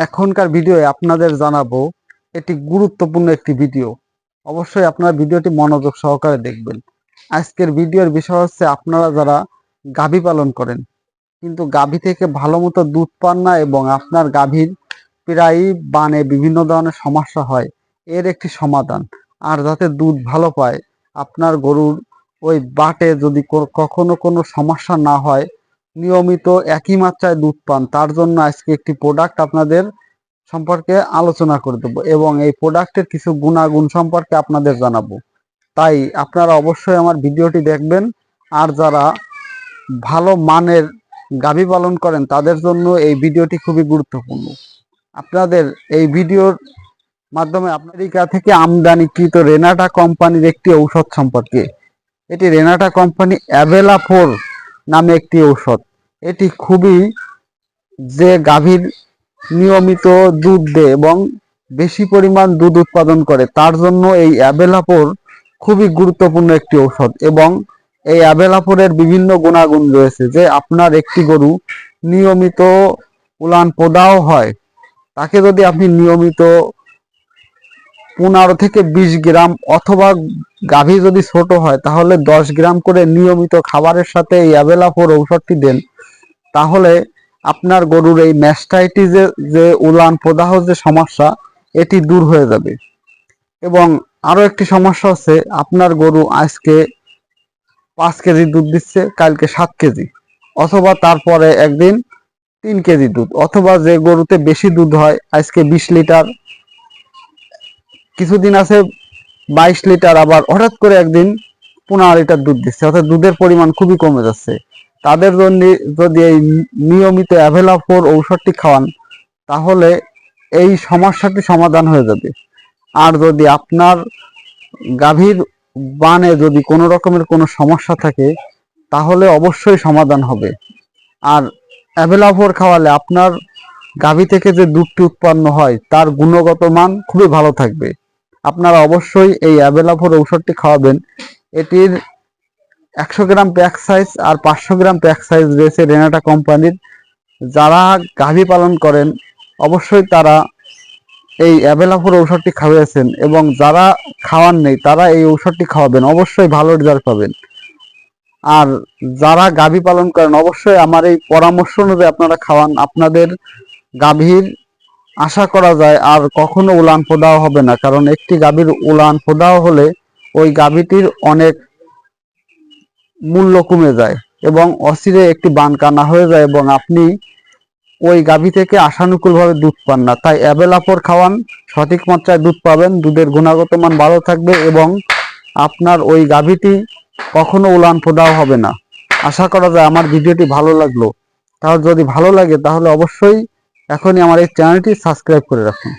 এখনকার ভিডিওয়ে আপনাদের জানাব এটি গুরুত্বপূর্ণ একটি ভিডিও। অবশ্যই আপনারা ভিডিওটি মনোযোগ সহকারে দেখবেন। আজকের ভিডিওর বিষয় হচ্ছে আপনারা যারা গাভী পালন করেন, কিন্তু গাভী থেকে ভালো মতো দুধ পান না এবং আপনার গাভীর প্রায়ই বানে বিভিন্ন ধরনের সমস্যা হয়, এর একটি সমাধান। আর যাতে দুধ ভালো পায়, আপনার গরুর ওই বাটে যদি কখনো কোনো সমস্যা না হয় নিয়মিত একই মাত্রায় দুধ পান, তার জন্য আজকে একটি প্রোডাক্ট আপনাদের সম্পর্কে আলোচনা করে দেবো এবং এই প্রোডাক্টের কিছু গুণাগুণ সম্পর্কে আপনাদের জানাব। তাই আপনারা অবশ্যই আমার ভিডিওটি দেখবেন, আর যারা ভালো মানের গাভী পালন করেন, তাদের জন্য এই ভিডিওটি খুবই গুরুত্বপূর্ণ। আপনাদের এই ভিডিওর মাধ্যমে আমেরিকা থেকে আমদানিকৃত রেনাটা কোম্পানির একটি ঔষধ সম্পর্কে। এটি রেনাটা কোম্পানি অ্যাভেলা ফোর নামে একটি ঔষধ। এটি খুবই যে গাভীর নিয়মিত দুধ দেয় এবং বেশি পরিমাণ দুধ উৎপাদন করে, তার জন্য এই অ্যাবেলাপোর খুবই গুরুত্বপূর্ণ একটি ঔষধ এবং এই অ্যাবেলাপোরের বিভিন্ন গুণাগুণ রয়েছে যে আপনার একটি গরু নিয়মিত উলান পোদাও হয়, তাকে যদি আপনি নিয়মিত পনেরো থেকে বিশ গ্রাম অথবা গাভী যদি ছোট হয়, তাহলে দশ গ্রাম করে নিয়মিত খাবারের সাথে এই অ্যাবেলাফোর ঔষধটি দেন। তাহলে আপনার গরুর এই ম্যাস্টাইটিসের যে উলান প্রদাহ, যে সমস্যা, এটি দূর হয়ে যাবে। এবং আরও একটি সমস্যা হচ্ছে, আপনার গরু আজকে পাঁচ কেজি দুধ দিচ্ছে, কালকে সাত কেজি। অথবা তারপরে একদিন তিন কেজি দুধ। অথবা যে গরুতে বেশি দুধ হয়, আজকে বিশ লিটার, কিছুদিন আছে বাইশ লিটার, আবার হঠাৎ করে একদিন পনেরো লিটার দুধ দিচ্ছে। অর্থাৎ দুধের পরিমাণ খুবই কমে যাচ্ছে। তাদের জন্য যদি এই নিয়মিত অ্যাভেলাফোর ঔষধটি খাওয়ান, তাহলে এই সমস্যাটি সমাধান হয়ে যাবে। আর যদি আপনার গাভীর বানে যদি কোনো রকমের কোনো সমস্যা থাকে, তাহলে অবশ্যই সমাধান হবে। আর অ্যাভেলাফোর খাওয়ালে আপনার গাভী থেকে যে দুধটি উৎপন্ন হয়, তার গুণগত মান খুবই ভালো থাকবে। আপনারা অবশ্যই এই অ্যাভেলাফোর ঔষধটি খাওয়াবেন। এটির একশো গ্রাম প্যাক সাইজ আর পাঁচশো গ্রাম প্যাক সাইজ রয়েছে রেনাটা কোম্পানির। যারা গাভী পালন করেন, অবশ্যই তারা এই অ্যাভেলাফোর ঔষধটি খাওয়াইছেন এবং যারা খাওয়ান নেই, তারা এই ঔষধটি খাওয়াবেন। অবশ্যই ভালো রেজাল্ট পাবেন। আর যারা গাভী পালন করেন, অবশ্যই আমার এই পরামর্শ অনুযায়ী আপনারা খাওয়ান। আপনাদের গাভীর আশা করা যায় আর কখনো উলান পোদাও হবে না, কারণ একটি গাভীর উলান পোদাও হলে ওই গাভীটির অনেক মূল্য কমে যায় এবং অচিরে একটি বান কানা হয়ে যায় এবং আপনি ওই গাভী থেকে আশানুকূলভাবে দুধ পান না। তাই অ্যাবেলাপর খাওয়ান, সঠিক মাত্রায় দুধ পাবেন, দুধের গুণগত মান ভালো থাকবে এবং আপনার ওই গাভীটি কখনো উলান পোদাও হবে না। আশা করা যায় আমার ভিডিওটি ভালো লাগল। তাহলে যদি ভালো লাগে তাহলে অবশ্যই এখনই আমার এই চ্যানেলটি সাবস্ক্রাইব করে রাখুন।